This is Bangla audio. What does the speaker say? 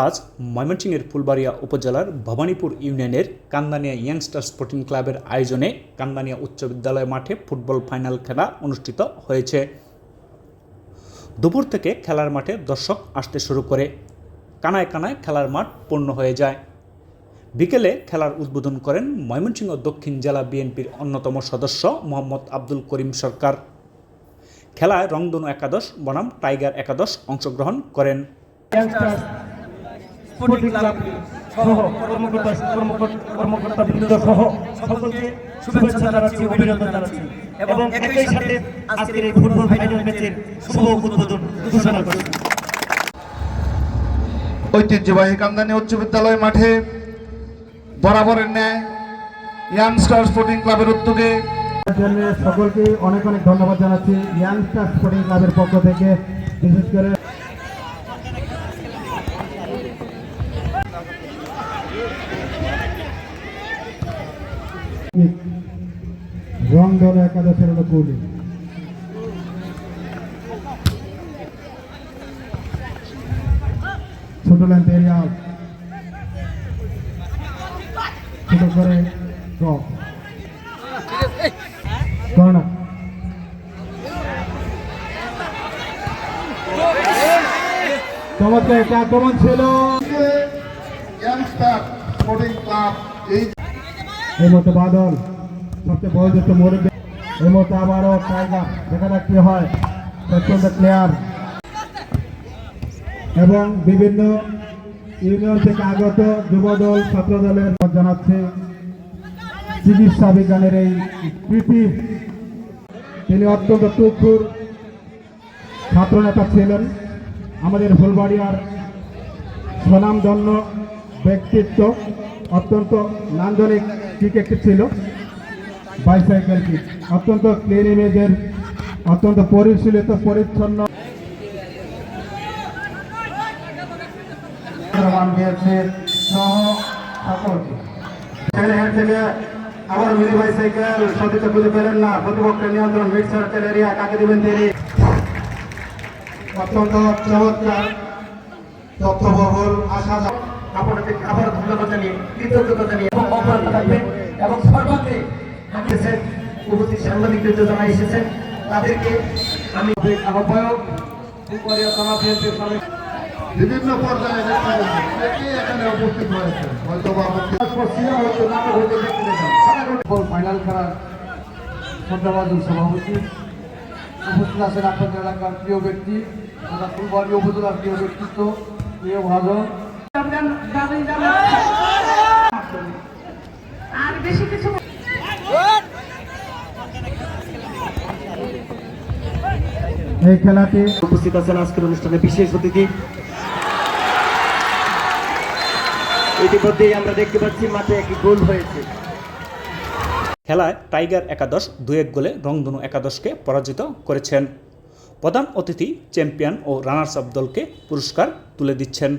আজ ময়মনসিংহের ফুলবাড়িয়া উপজেলার ভবানীপুর ইউনিয়নের কান্দানিয়া ইয়াংস্টার স্পোর্টিং ক্লাবের আয়োজনে কান্দানিয়া উচ্চ বিদ্যালয় মাঠে ফুটবল ফাইনাল খেলা অনুষ্ঠিত হয়েছে। দুপুর থেকে খেলার মাঠে দর্শক আসতে শুরু করে। কানায় কানায় খেলার মাঠ পূর্ণ হয়ে যায়। বিকেলে খেলার উদ্বোধন করেন ময়মনসিংহ দক্ষিণ জেলা বিএনপির অন্যতম সদস্য মোহাম্মদ আব্দুল করিম সরকার। খেলায় রংধনু একাদশ, বনাম টাইগার একাদশ অংশগ্রহণ করেন। স্পোর্টিং ক্লাব সহ কর্মকর্তা কর্মকর্তা কর্মকর্তা বৃন্দ সহ সকলকে শুভেচ্ছা জানাচ্ছি অভিনন্দন জানাচ্ছি। এবং একই সাথে আজকের এই ফুটবল ফাইনাল ম্যাচের শুভ উদ্বোধন ঘোষণা করছি। ঐতিহ্যবাহী কামদানি উচ্চ বিদ্যালয় মাঠে বরাবরের ন্যায় ইয়াংস্টার স্পোর্টিং ক্লাবের উদ্যোগে সকলকে অনেক অনেক ধন্যবাদ জানাচ্ছি। ইয়াং স্টার স্পোর্টিং ক্লাবের পক্ষ থেকে বিশেষ করে রং দল একাদশের হলো কোহলি ছোট লেন্থ এরিয়া ছোট করে চমৎকার একটা আক্রমণ ছিল। ইয়াংস্টার স্পোর্টিং ক্লাব এই এই বাদল, সবচেয়ে বয়োজ্যেষ্ঠ আবারও টাইগার, দেখা যাক কি হয়। অত্যন্ত প্লেয়ার। এবং বিভিন্ন ইউনিয়ন থেকে আগত যুবদল ছাত্র দলের জানাচ্ছে চিকিৎসা বিজ্ঞানের এই কৃতি। তিনি অত্যন্ত টুকুর ছাত্রনেতা ছিলেন। আমাদের ফুলবাড়িয়ার স্বনামধন্য ব্যক্তিত্ব, অত্যন্ত নান্দনিক ক্রিকেট ছিল বাইসাইকেল কিক অত্যন্ত ক্লিন ইমেজের অত্যন্ত পরিশীলিত, পরিচ্ছন্ন। প্রতিপক্ষের নিয়ন্ত্রণ মিড সার্কেল এরিয়া কাকে দিবেন তিনি? অত্যন্ত চমৎকার, তথ্যবহুল আশা আপনাদের আবার ধন্যবাদ জানিয়ে কৃতজ্ঞতা জানিয়ে এবং থাকবেন এবং সর্বাগ্রে এসেছেন উপস্থিত সাংবাদিকদের যারা এসেছেন তাদেরকে আমি আহ্বায়ক ফুলবাড়িয়া থানা বিএনপির সাবেক বিভিন্ন পর্যায়ে এখানে উপস্থিত হয়েছে। হয়তো বা ফাইনাল খেলার শ্রদ্ধাবাদুর সভাপতি উপস্থিত আছেন আপনাদের এলাকার প্রিয় ব্যক্তি তথা ফুলবাড়ি উপজেলার প্রিয় ব্যক্তিত্ব প্রিয় ভাজন। আর বেশি কিছু এই খেলাটি উপস্থিত আছেন আজকের অনুষ্ঠানে বিশেষ অতিথি। ইতিমধ্যেই আমরা দেখতে পাচ্ছি মাঠে একটি গোল হয়েছে। খেলায় টাইগার একাদশ দু এক গোলে রংধনু একাদশকে পরাজিত করেছেন। প্রধান অতিথি চ্যাম্পিয়ন ও রানার্স আপ দলকে পুরস্কার তুলে দিচ্ছেন।